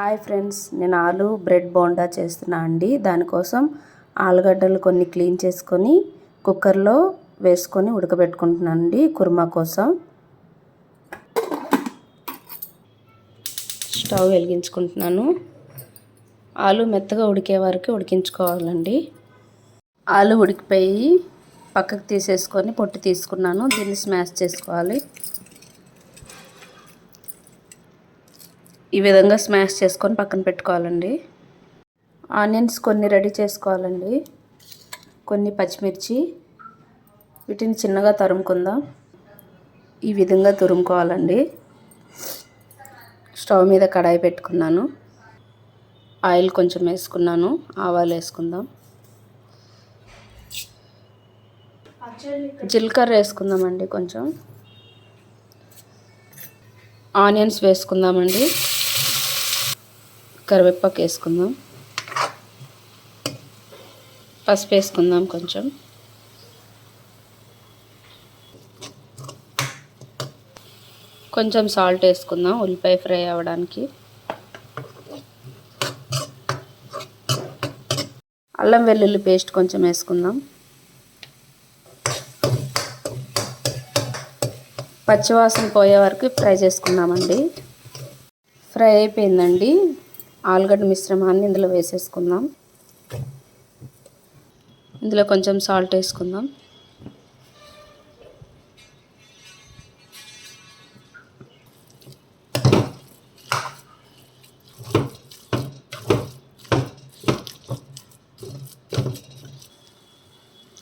Hi friends నేను ఆలు bread bonda చేస్తున్నా అండి. దానికోసం ఆలుగడ్డలు కొన్ని క్లీన్ చేసుకొని కుక్కర్లో వేసుకొని ఉడకబెట్టుకుంటున్నాను అండి కుర్మా కోసం. స్టవ్ వెలిగించుకుంటున్నాను. ఆలు మెత్తగా ఉడికే వరకు ఉడికించుకోవాలండి. ఆలు ఉడికిపోయి పక్కకు తీసేసుకొని పొట్టు తీసుకున్నాను. దీన్ని స్మాష్ చేసుకోవాలి. ఈ విధంగా స్మాష్ చేసుకొని పక్కన పెట్టుకోవాలండి. ఆనియన్స్ కొన్ని రెడీ చేసుకోవాలండి. కొన్ని పచ్చిమిర్చి. వీటిని చిన్నగా తరుముకుందాం. ఈ విధంగా తురుముకోవాలండి. స్టవ్ మీద కడాయి పెట్టుకున్నాను. ఆయిల్ కొంచెం వేసుకున్నాను. ఆవాలు వేసుకుందాం. జీలకర్ర వేసుకుందామండి కొంచెం. ఆనియన్స్ వేసుకుందామండి. కరివేపాకు వేసుకుందాం. పసుపు వేసుకుందాం కొంచెం. కొంచెం సాల్ట్ వేసుకుందాం ఉల్లిపాయ ఫ్రై అవ్వడానికి. అల్లం వెల్లుల్లి పేస్ట్ కొంచెం వేసుకుందాం. పచ్చివాసన పోయే వరకు ఫ్రై చేసుకుందామండి. ఫ్రై అయిపోయిందండి. ఆలుగడ్డ మిశ్రమాన్ని ఇందులో వేసేసుకుందాం. ఇందులో కొంచెం సాల్ట్ వేసుకుందాం.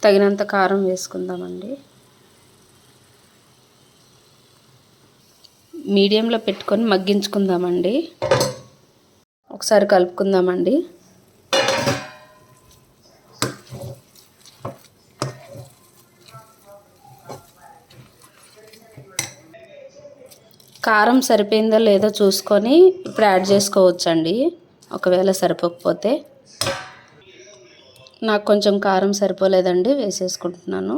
తగినంత కారం వేసుకుందామండి. మీడియంలో పెట్టుకొని మగ్గించుకుందామండి. ఒకసారి కలుపుకుందామండి. కారం సరిపోయిందో లేదో చూసుకొని ఇప్పుడు యాడ్ చేసుకోవచ్చండి. ఒకవేళ సరిపోకపోతే. నాకు కొంచెం కారం సరిపోలేదండి వేసేసుకుంటున్నాను.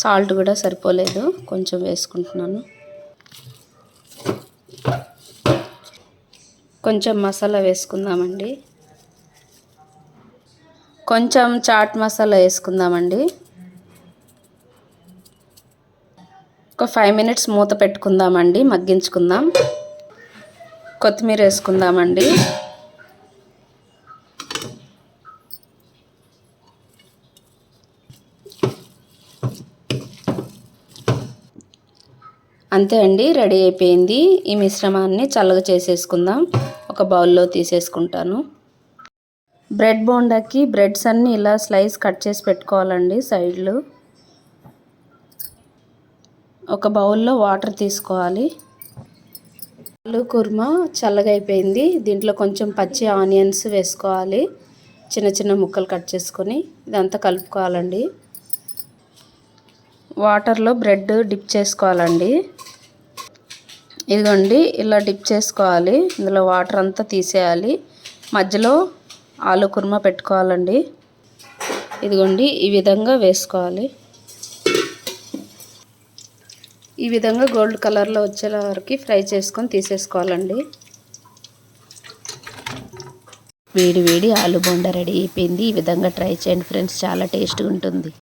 సాల్ట్ కూడా సరిపోలేదు కొంచెం వేసుకుంటున్నాను. కొంచెం మసాలా వేసుకుందామండి. కొంచెం చాట్ మసాలా వేసుకుందామండి. ఒక ఫైవ్ మినిట్స్ మూత పెట్టుకుందామండి మగ్గించుకుందాం. కొత్తిమీర వేసుకుందామండి. అంతే అండి రెడీ అయిపోయింది. ఈ మిశ్రమాన్ని చల్లగా చేసేసుకుందాం. ఒక బౌల్లో తీసేసుకుంటాను. బ్రెడ్ బోండాకి బ్రెడ్స్ అన్నీ ఇలా స్లైస్ కట్ చేసి పెట్టుకోవాలండి సైడ్లు. ఒక బౌల్లో వాటర్ తీసుకోవాలి. ఆలు కుర్మా చల్లగా అయిపోయింది. దీంట్లో కొంచెం పచ్చి ఆనియన్స్ వేసుకోవాలి. చిన్న చిన్న ముక్కలు కట్ చేసుకొని ఇదంతా కలుపుకోవాలండి. వాటర్లో బ్రెడ్ డిప్ చేసుకోవాలండి. ఇదిగోండి ఇలా డిప్ చేసుకోవాలి. ఇందులో వాటర్ అంతా తీసేయాలి. మధ్యలో ఆలు కుర్మా పెట్టుకోవాలండి. ఇదిగోండి ఈ విధంగా వేసుకోవాలి. ఈ విధంగా గోల్డ్ కలర్లో వచ్చే వరకు ఫ్రై చేసుకొని తీసేసుకోవాలండి. వేడి వేడి ఆలు బొండ రెడీ అయిపోయింది. ఈ విధంగా ట్రై చేయండి ఫ్రెండ్స్. చాలా టేస్ట్గా ఉంటుంది.